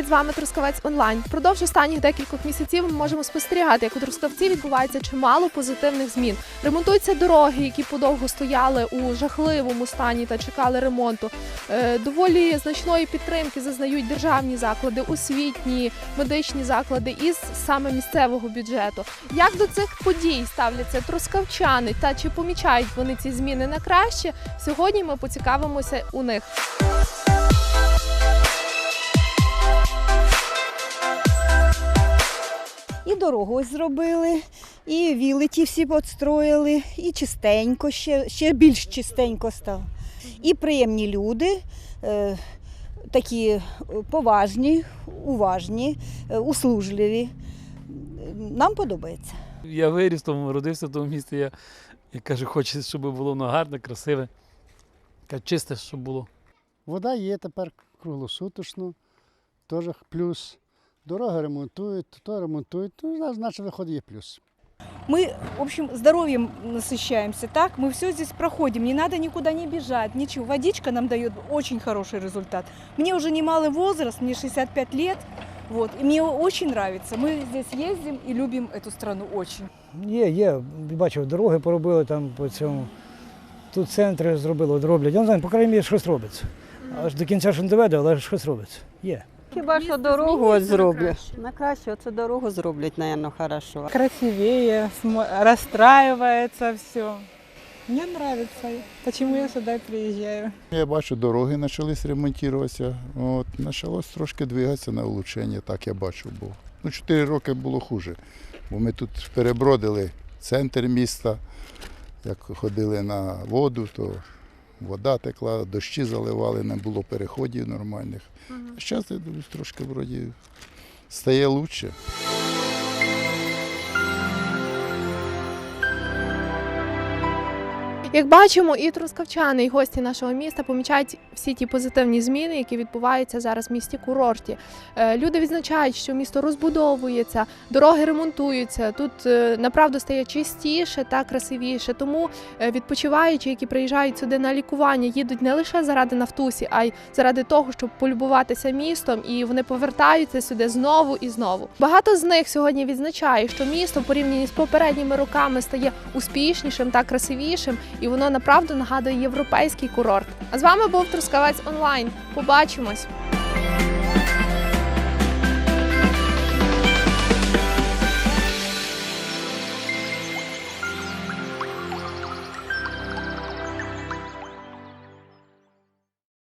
Привіт! З вами Трускавець Онлайн. Впродовж останніх декількох місяців ми можемо спостерігати, як у Трускавці відбувається чимало позитивних змін. Ремонтуються дороги, які подовго стояли у жахливому стані та чекали ремонту. Е, Доволі значної підтримки зазнають державні заклади, освітні, медичні заклади із саме місцевого бюджету. Як до цих подій ставляться трускавчани та чи помічають вони ці зміни на краще? Сьогодні ми поцікавимося у них. Дорогу ось зробили, і віли ті всі підстроїли, і чистенько, ще, ще більш чистенько стало. І приємні люди, е, такі поважні, уважні, е, услужливі. Нам подобається. Я виріс, тому родився в тому місті. Я, я кажу, хочу, щоб було воно гарне, красиве, кажу, чисте, щоб було. Вода є тепер круглосуточно, теж плюс. Дороги ремонтують, то ремонтують, ну, значить, виходить є плюс. Мы, в общем, здоровьем насыщаемся, так? Мы все здесь проходим, не надо никуда не бежать, ничего. Водичка нам дает очень хороший результат. Мне уже немалый возраст, мне 65 лет, вот, и мне очень нравится. Мы здесь ездим и любим эту страну очень. Є, є. Бачив, дороги поробили там по цьому. Тут центри зробили, от роблять. Я не знаю, по крайній мірі щось робиться. Аж до кінця ж не доведе, але щось робиться. Є. Хіба що дорогу ось зроблять. На краще оце дорогу зроблять, напевно, хорошо. красивее, смо- расстраивается все. Мне нравится, почему я сюда и приезжаю. Я бачу, дороги почались ремонтуватися. От, почалось трошки двигатися на улучшення, так я бачу. Бо ну, 4 роки було хуже. Бо ми тут перебродили центр міста, як ходили на воду, то вода текла, дощі заливали, не було переходів нормальних. А зараз я дивлюсь, трошки вроді стає краще. Як бачимо, і трускавчани, і гості нашого міста помічають всі ті позитивні зміни, які відбуваються зараз в місті курорті. Е, Люди відзначають, що місто розбудовується, дороги ремонтуються. Тут е, направду стає чистіше та красивіше. Тому е, відпочиваючі, які приїжджають сюди на лікування, їдуть не лише заради нафтусі, а й заради того, щоб полюбуватися містом, і вони повертаються сюди знову і знову. Багато з них сьогодні відзначає, що місто в порівнянні з попередніми роками стає успішнішим та красивішим, і воно направду нагадує європейський курорт. А з вами був Трускавець онлайн. Побачимось!